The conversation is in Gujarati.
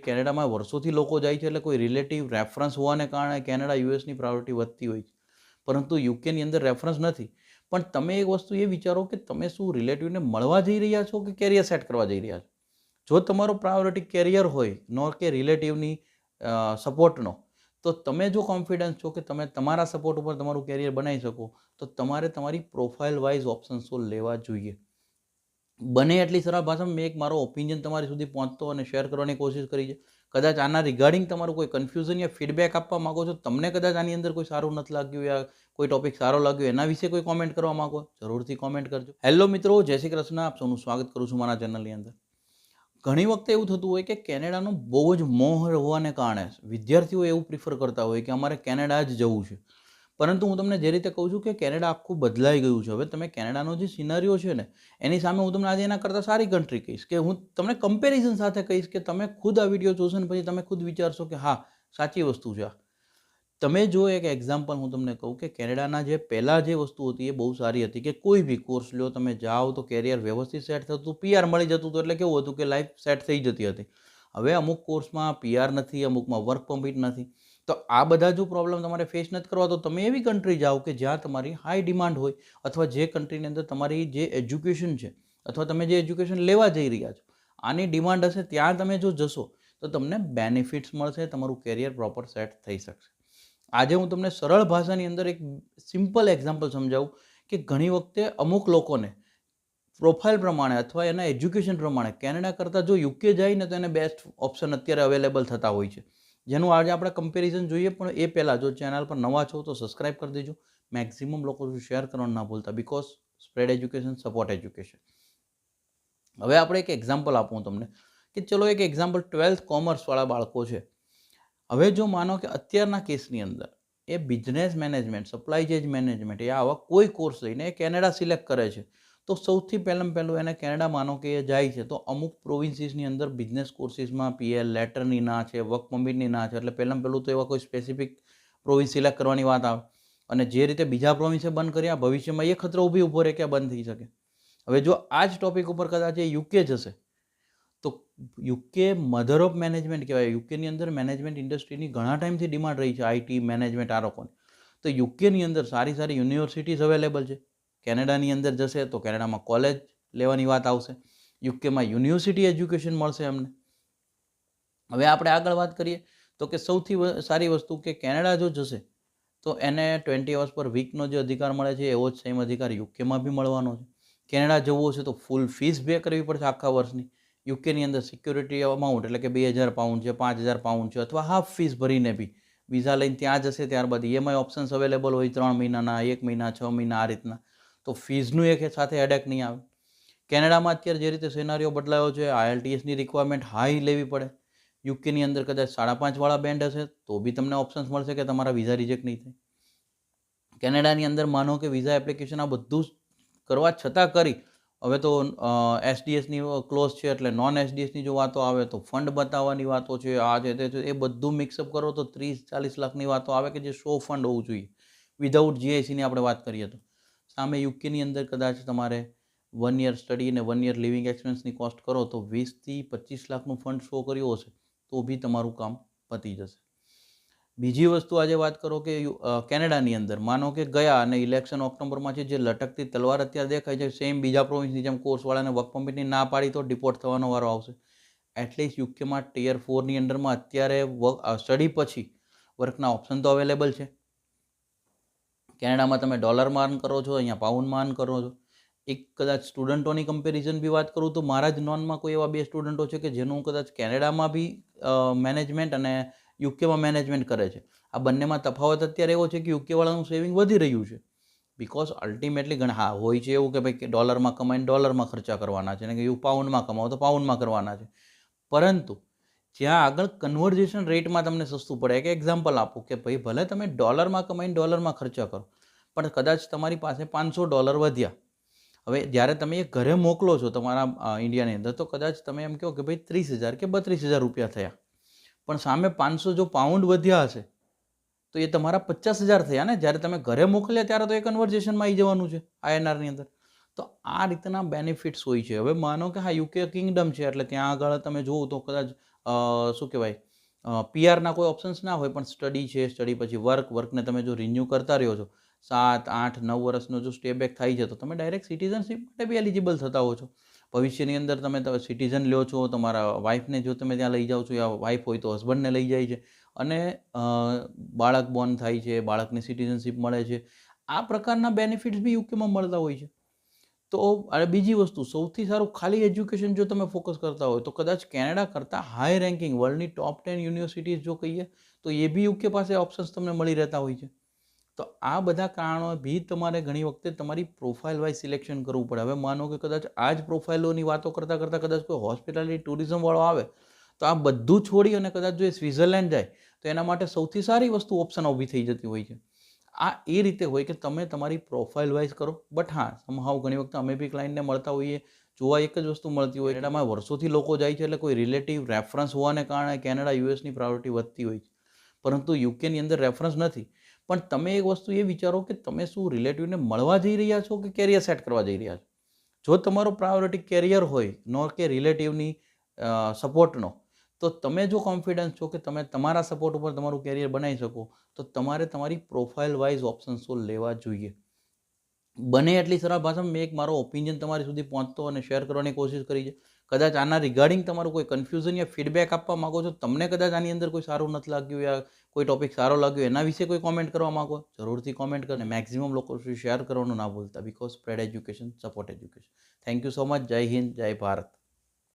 કેનેડામાં વર્ષોથી લોકો જાય છે એટલે કોઈ રિલેટિવ રેફરન્સ હોવાને કારણે કેનેડા, યુએસની પ્રાયોરિટી વધતી હોય છે. પરંતુ યુકેની અંદર રેફરન્સ નથી. પણ તમે એક વસ્તુ એ વિચારો કે તમે શું રિલેટિવને મળવા જઈ રહ્યા છો કે કેરિયર સેટ કરવા જઈ રહ્યા છો? જો તમારો પ્રાયોરિટી કેરિયર હોય નો કે રિલેટિવની સપોર્ટનો તો તમે જો કોન્ફિડન્સ છો કે તમે તમારા સપોર્ટ ઉપર તમારું કેરિયર બનાવી શકો, તો તમારે તમારી પ્રોફાઇલ વાઇઝ ઓપ્શન્સો લેવા જોઈએ. બને એટલી સરળ ભાષામાં મેં એક મારો ઓપિનિયન તમારી સુધી પહોંચતો અને શેર કરવાની કોશિશ કરી છે. કદાચ આના રિગાર્ડિંગ તમારું કોઈ કન્ફ્યુઝન યા ફીડબેક આપવા માગો છો, તમને કદાચ આની અંદર કોઈ સારું નથી લાગ્યું યા કોઈ ટોપિક સારો લાગ્યો, એના વિશે કોઈ કોમેન્ટ કરવા માગો, જરૂરથી કોમેન્ટ કરજો. હેલો મિત્રો, જય શ્રી કૃષ્ણ. આપ સૌનું સ્વાગત કરું છું મારા ચેનલની અંદર. ઘણી વખતે એવું થતું હોય કે કેનેડાનો બહુ જ મોહ હોવાને કારણે વિદ્યાર્થીઓ એવું પ્રિફર કરતા હોય કે અમારે કેનેડા જ જવું છે. પરંતુ હું તમને જે રીતે કહું છું કે કેનેડા આખું બદલાઈ ગયું છે. હવે તમે કેનેડાનો જે સિનારીઓ છે ને, એની સામે હું તમને આજે એના કરતાં સારી કન્ટ્રી કહીશ કે હું તમને કમ્પેરિઝન સાથે કહીશ કે તમે ખુદ આ વીડિયો જોશો ને પછી તમે ખુદ વિચારશો કે હા, સાચી વસ્તુ છે આ. તમે જો એક એક્ઝામ્પલ હું તમને કહું કે કેનેડાના જે પહેલાં જે વસ્તુ હતી એ બહુ સારી હતી કે કોઈ બી કોર્સ લ્યો તમે જાઓ તો કેરિયર વ્યવસ્થિત સેટ થતું પીઆર મળી જતું હતું એટલે કેવું હતું કે લાઈફ સેટ થઈ જતી હતી. હવે અમુક કોર્સમાં પીઆર નથી, અમુકમાં વર્ક પરમિટ નથી. તો આ બધા જો પ્રોબ્લેમ તમારે ફેસ નથી કરવા, તો તમે એવી કન્ટ્રી જાઓ કે જ્યાં તમારી હાઈ ડિમાન્ડ હોય અથવા જે કન્ટ્રીની અંદર તમારી જે એજ્યુકેશન છે અથવા તમે જે એજ્યુકેશન લેવા જઈ રહ્યા છો, આની ડિમાન્ડ હશે ત્યાં તમે જો જશો, તો તમને બેનિફિટ્સ મળશે, તમારું કેરિયર પ્રોપર સેટ થઈ શકશે. આજે હું તમને સરળ ભાષાની અંદર એક સિમ્પલ એક્ઝામ્પલ સમજાવું કે ઘણી વખતે અમુક લોકોને પ્રોફાઇલ પ્રમાણે અથવા એના એજ્યુકેશન પ્રમાણે કેનેડા કરતાં જો યુકે જાય ને તો એને બેસ્ટ ઓપ્શન અત્યારે અવેલેબલ થતા હોય છે. જેનું આજે આપણે કમ્પેરિઝન જોઈએ, પણ એ પહેલાં જો ચેનલ પર નવા છો તો સબસ્ક્રાઈબ કરી દેજો. મેક્સિમમ લોકો શેર કરવાનું ના ભૂલતા because spread education support education હવે આપણે એક એક્ઝામ્પલ આપું તમને, કે ચલો એક એક્ઝામ્પલ ટ્વેલ્થ કોમર્સવાળા બાળકો છે. હવે જો માનો કે અત્યારના કેસની અંદર, એ business management supply chain management એ આવા કોઈ કોર્સ લઈને એ કેનેડા સિલેક્ટ કરે છે. તો સૌથી પહેલાં પહેલું એને કેનેડા માનો કે એ જાય છે. તો અમુક પ્રોવિન્સીસની અંદર બિઝનેસ કોર્સિસમાં પીએલ લેટરની ના છે, વર્ક પરમિટની ના છે. એટલે પહેલાં પહેલું તો એવા કોઈ સ્પેસિફિક પ્રોવિન્સ સિલેક્ટ કરવાની વાત આવે. અને જે રીતે બીજા પ્રોવિન્સે બંધ કર્યા, ભવિષ્યમાં એ ખતરો ઊભી ઊભો રહે કે બંધ થઈ શકે. હવે જો આ જ ટોપિક ઉપર કદાચ એ યુકે જશે, તો યુકે મધર ઓફ મેનેજમેન્ટ કહેવાય. યુકેની અંદર મેનેજમેન્ટ ઇન્ડસ્ટ્રીની ઘણા ટાઈમથી ડિમાન્ડ રહી છે આઈટી મેનેજમેન્ટ આ લોકોની. તો યુકેની અંદર સારી સારી યુનિવર્સિટીઝ અવેલેબલ છે. કેનેડાની અંદર જશે તો કેનેડામાં કોલેજ લેવાની વાત આવશે. યુકેમાં યુનિવર્સિટી એજ્યુકેશન મળશે એમને. હવે આપણે આગળ વાત કરીએ તો કે સૌથી સારી વસ્તુ કે કેનેડા જો જશે તો એને ટ્વેન્ટી અવર્સ પર વીકનો જે અધિકાર મળે છે એવો જ સેમ અધિકાર યુકેમાં બી મળવાનો છે. કેનેડા જવું છે તો ફૂલ ફીસ બે કરવી પડશે આખા વર્ષની. યુકેની અંદર સિક્યુરિટી અમાઉન્ટ એટલે કે બે હજાર પાઉન્ડ છે, પાંચ હજાર પાઉન્ડ છે અથવા હાફ ફીસ ભરીને બી. વિઝા લઈને ત્યાં જશે ત્યારબાદ ઈએમઆઈ ઓપ્શન્સ અવેલેબલ હોય ત્રણ મહિનાના, એક મહિના, છ મહિના આ રીતના. તો ફીઝનું એક સાથે હેડેક નહીં આવે. કેનેડામાં અત્યારે જે રીતે સિનારીઓ બદલાયો છે આઈએલટીએસની રિક્વાયરમેન્ટ હાઈ લેવી પડે. યુકેની અંદર કદાચ સાડા પાંચવાળા બેન્ડ હશે, તો બી તમને ઓપ્શન્સ મળશે કે તમારા વિઝા રિજેક્ટ નહીં થાય. કેનેડાની અંદર માનો કે વિઝા એપ્લિકેશન આ બધું કરવા છતાં કરી, હવે તો એસડીએસની ક્લોઝ છે એટલે નોન એસડીએસની જો વાતો આવે તો ફંડ બતાવવાની વાતો છે, આ છે તે છે, એ બધું મિક્સઅપ કરો તો ત્રીસ ચાલીસ લાખની વાતો આવે કે જે શો ફંડ હોવું જોઈએ. વિધાઉટ જીઆઈસીની આપણે વાત કરીએ તો. સામે યુકેની અંદર કદાચ તમારે વન યર સ્ટડી અને વન યર લિવિંગ એક્સપેન્સની કોસ્ટ કરો તો વીસથી પચીસ લાખનું ફંડ શો કર્યો હશે, તો બી તમારું કામ પતી જશે. બીજી વસ્તુ આજે વાત કરો કે કેનેડાની અંદર, માનો કે ગયા અને ઇલેક્શન ઓક્ટોબરમાં છે, જે લટકતી તલવાર અત્યારે દેખાય છે સેમ બીજા પ્રોવિન્સની જેમ કોર્સવાળાને વર્ક પરમિટની ના પાડી તો ડિપોર્ટ થવાનો વારો આવશે. એટલીસ્ટ યુકેમાં ટીયર ફોરની અંડરમાં અત્યારે વર્ક સ્ટડી પછી વર્કના ઓપ્શન તો અવેલેબલ છે. કેનેડામાં તમે ડોલરમાં અર્ન કરો છો, અહીંયા પાઉન્ડમાં અર્ન કરો છો. એક કદાચ સ્ટુડન્ટોની કમ્પેરિઝન બી વાત કરું તો મારા જ નોનમાં કોઈ એવા બે સ્ટુડન્ટો છે કે જેનું કદાચ કેનેડામાં બી મેનેજમેન્ટ અને યુકેમાં મેનેજમેન્ટ કરે છે. આ બંનેમાં તફાવત અત્યારે એવો છે કે યુકેવાળાનું સેવિંગ વધી રહ્યું છે. બિકોઝ અલ્ટિમેટલી ઘણા, હા, હોય છે એવું કે ભાઈ ડોલરમાં કમાઈને ડોલરમાં ખર્ચા કરવાના છે, ને કે યુ પાઉન્ડમાં કમાવો તો પાઉન્ડમાં કરવાના છે. પરંતુ જ્યાં આગળ કન્વર્ઝેશન રેટમાં તમને સસ્તું પડે. એક એક્ઝામ્પલ આપું કે ભાઈ, ભલે તમે ડોલરમાં કમાઈને ડોલરમાં ખર્ચા કરો, પણ કદાચ તમારી પાસે પાંચસો ડોલર વધ્યા. હવે જ્યારે તમે એ ઘરે મોકલો છો તમારા ઇન્ડિયાની અંદર, તો કદાચ તમે એમ કહો કે ભાઈ, ત્રીસ હજાર કે બત્રીસ હજાર રૂપિયા થયા. પણ સામે પાંચસો જો પાઉન્ડ વધ્યા હશે, તો એ તમારા પચાસ હજાર થયા ને? જ્યારે તમે ઘરે મોકલ્યા ત્યારે તો એ કન્વર્ઝેશનમાં આવી જવાનું છે આઈએનઆરની અંદર. તો આ રીતના બેનિફિટ્સ હોય છે. હવે માનો કે હા યુકે કિંગડમ છે, એટલે ત્યાં આગળ તમે જુઓ તો કદાચ શું કહેવાય? પીઆરના કોઈ ઓપ્શન્સ ના હોય, પણ સ્ટડી છે સ્ટડી પછી વર્ક વર્કને તમે જો રિન્યૂ કરતા રહ્યો છો, સાત, આઠ, નવ વર્ષનો જો સ્ટે બેક થાય છે, તો તમે ડાયરેક્ટ સિટીઝનશીપ માટે બી એલિજિબલ થતા હો છો. ભવિષ્યની અંદર તમે સિટીઝન લ્યો છો, તમારા વાઈફને જો તમે ત્યાં લઈ જાઓ છો, યા વાઈફ હોય તો હસબન્ડને લઈ જાય છે, અને બાળક બોર્ન થાય છે, બાળકને સિટીઝનશીપ મળે છે, આ પ્રકારના બેનિફિટ્સ બી યુકેમાં મળતા હોય છે. તો અને બીજી વસ્તુ, સૌથી સારું ખાલી એજ્યુકેશન જો તમે ફોકસ કરતા હોય તો કદાચ કેનેડા કરતાં હાઈ રેન્કિંગ વર્લ્ડની ટોપ ટેન યુનિવર્સિટીઝ જો કહીએ, તો એ બી યુકે પાસે ઓપ્શન્સ તમને મળી રહેતા હોય છે. તો આ બધા કારણો બી તમારે ઘણી વખતે તમારી પ્રોફાઇલ વાઇઝ સિલેક્શન કરવું પડે. હવે માનો કે કદાચ આ જ પ્રોફાઇલોની વાતો કરતાં કરતાં કદાચ કોઈ હોસ્પિટાલિટી ટુરિઝમવાળો આવે, તો આ બધું છોડી અને કદાચ જો એ સ્વિટ્ઝરલેન્ડ જાય, તો એના માટે સૌથી સારી વસ્તુ ઓપ્શન ઊભી થઈ જતી હોય છે. આ એ રીતે હોય કે તમે તમારી પ્રોફાઇલ વાઇઝ કરો. બટ હા સમહાવ ઘણી વખત અમે બી ક્લાયન્ટને મળતા હોઈએ. જોવા એક જ વસ્તુ મળતી હોય કેનેડામાં વર્ષોથી લોકો જાય છે એટલે કોઈ રિલેટિવ રેફરન્સ હોવાને કારણે કેનેડા યુએસની પ્રાયોરિટી વધતી હોય છે. પરંતુ યુકેની અંદર રેફરન્સ નથી. પણ તમે એક વસ્તુ એ વિચારો કે તમે શું રિલેટિવને મળવા જઈ રહ્યા છો કે કેરિયર સેટ કરવા જઈ રહ્યા છો? જો તમારો પ્રાયોરિટી કેરિયર હોય નો કે રિલેટિવની સપોર્ટનો તો તમે જો કોન્ફિડન્સ છો કે તમે તમારા સપોર્ટ ઉપર તમારું કેરિયર બનાવી શકો, તો તમારે તમારી પ્રોફાઇલ વાઇઝ ઓપ્શન્સો લેવા જોઈએ. બને એટલી સરળ ભાષામાં મેં એક મારો ઓપિનિયન તમારી સુધી પહોંચતો અને શેર કરવાની કોશિશ કરી છે. કદાચ આના રિગાર્ડિંગ તમારું કોઈ કન્ફ્યુઝન યા ફીડબેક આપવા માગો છો, તમને કદાચ આની અંદર કોઈ સારું નથી લાગ્યું યા કોઈ ટોપિક સારો લાગ્યો, એના વિશે કોઈ કોમેન્ટ કરવા માગો, જરૂરથી કોમેન્ટ કરીને મેક્સિમમ લોકો સુધી શેર કરવાનું ના ભૂલતા because spread education support education thank you so much Jai Hind, Jai Bharat.